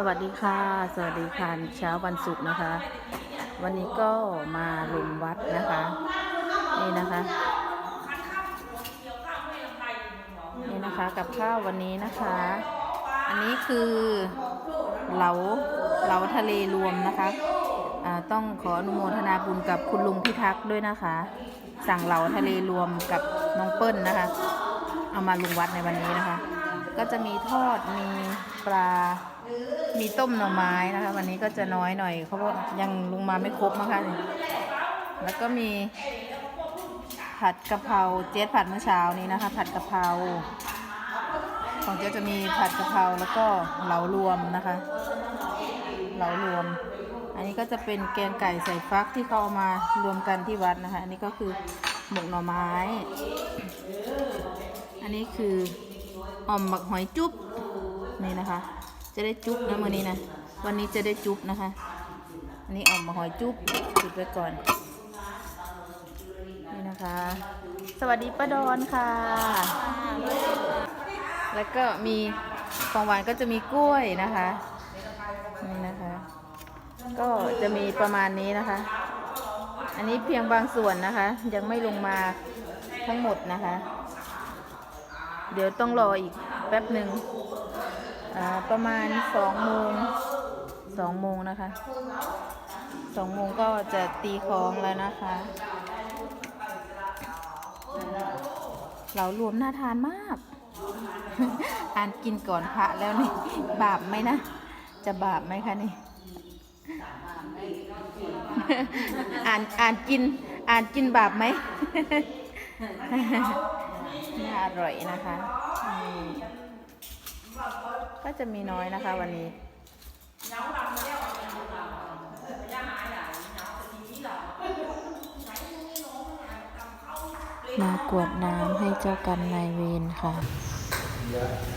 สวัสดีค่ะ สวัสดีค่ะเช้าวันศุกร์นะคะ วันนี้ก็มาลงวัดนะคะ นี่นะคะ นี่นะคะกับข้าววันนี้นะคะ อันนี้คือเหลาเหลาทะเลรวมนะคะต้องขออนุโมทนาบุญกับคุณลุงพิทักษ์ด้วยนะคะ สั่งเหลาทะเลรวมกับน้องเปิ้ลนะคะ เอามาลงวัดในวันนี้นะคะ ก็จะมีทอดมีปลา มีต้มหน่อไม้นะคะ วันนี้ก็จะน้อยหน่อยเพราะว่ายังลงมาไม่ครบนะคะนี่แล้วก็มี ผัดกะเพราเจ๊ผัดเมื่อเช้านี้นะคะ ผัดกะเพราของเจ๊จะมีผัดกะเพราแล้วก็เหลารวมนะคะ เหลารวม อันนี้ก็จะเป็นแกงไก่ใส่ฟักที่เขาเอามารวมกันที่วัดนะคะ อันนี้ก็คือหมกหน่อไม้ อันนี้คืออ่อมหมักหอยจุ๊บนี่นะคะ จะได้จุ๊บนะมื้อนี้นะ วันนี้จะได้จุ๊บนะคะ อันนี้อ่อมหมักหอยจุ๊บจุดไว้ก่อน นี่นะคะ สวัสดีป้าดอนค่ะ แล้วก็มีของหวานก็จะมีกล้วยนะคะ นี่นะคะ ก็จะมีประมาณนี้นะคะ อันนี้เพียงบางส่วนนะคะ ยังไม่ลงมาทั้งหมดนะคะ เดี๋ยวต้องรออีกแป๊บหนึ่ง ประมาณสองโมงสองโมงนะคะสองโมงก็จะตีคล้องแล้วนะคะ เรารวมน่าทานมากอ่านกินก่อนพระแล้วนี่ บาปไหมนะ จะบาปไหมคะนี่ อ่านอ่านกิน อ่านกินบาปไหมน่าอร่อยนะคะนี่ ก็จะมีน้อยนะคะวันนี้มากวดน้ำให้เจ้ากรรมนายเวรค่ะ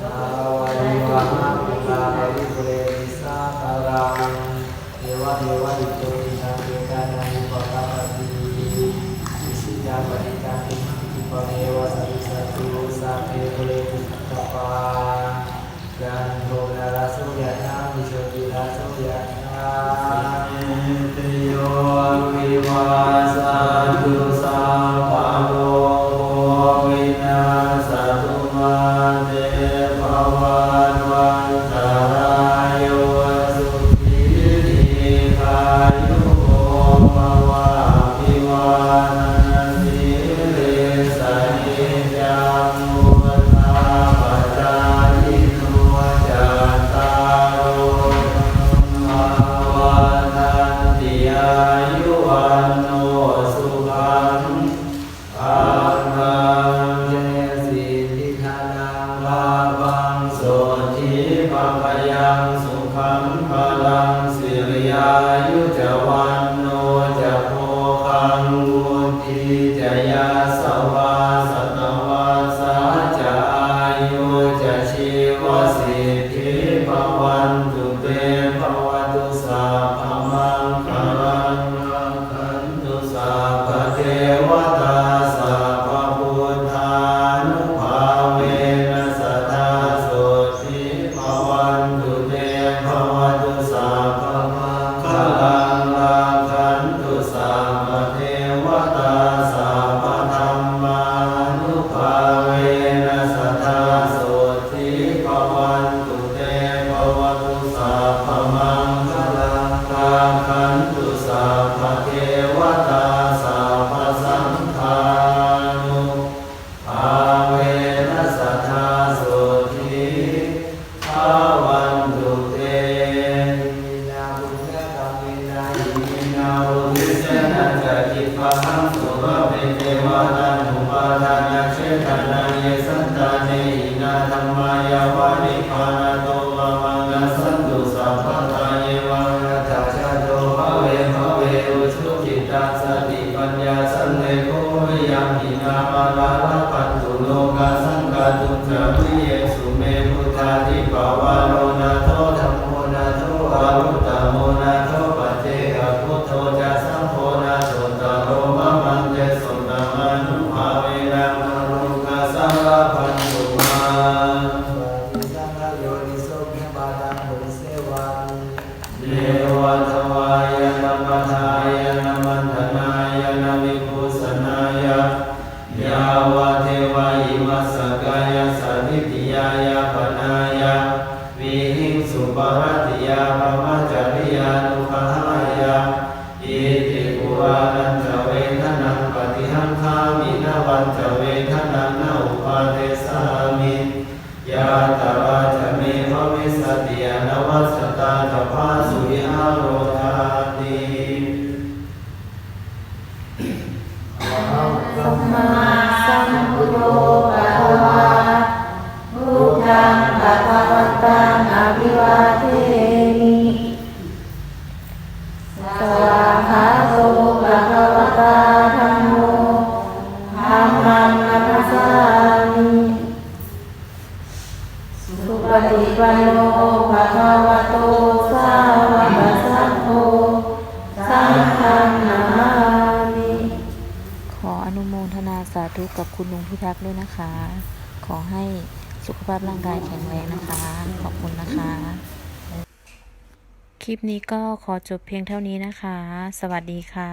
อาวายวะนาปุราภริปุเรนิสาคารังเทวะเทวะอิโตตินังเวกานังอุปการปฏิอิสิยาปฏิจาติอิปะเมวะสัพสัตตุสัพเพปุเรติสัพปา ยันโทนาราสุยะนามิโชติราสุยะนาติโยวิวาสาภังโสทิปัปยังสุขังพลังสิริยายุจวันโนจะโพคังวุติจะยาสวาสตวาสาจะอายุจะชีวสิทธิภวันตุเตภวตุสัพมังคลังรังคันตุสัพพเทวา ตุสัพพมังคลังรังคันตุสัพเทวตาสัพสังฆานุอาเวนัสทธาโสทิภาวันตุเตนาบุญญกรรมินาอินาบุญเสนาจะกิปังสุภเปเทวตานุปาทานาเชตานาเยส i'm like Assalamualaikum. สุปรติยาปมัจจริยานุภาหายาอิติปุร สวาหาโตภะคะวะตาธัมโมธัมมังนัมสามิสุปฏิปันโนภะคะวะโตสาวกสังโฆสังฆังนามิขออนุโมทนาสาธุกับคุณลุงพิทักษ์ด้วยนะคะ ขอให้สุขภาพร่างกายแข็งแรงนะคะ ขอบคุณนะคะ คลิปนี้ก็ขอจบเพียงเท่านี้นะคะ สวัสดีค่ะ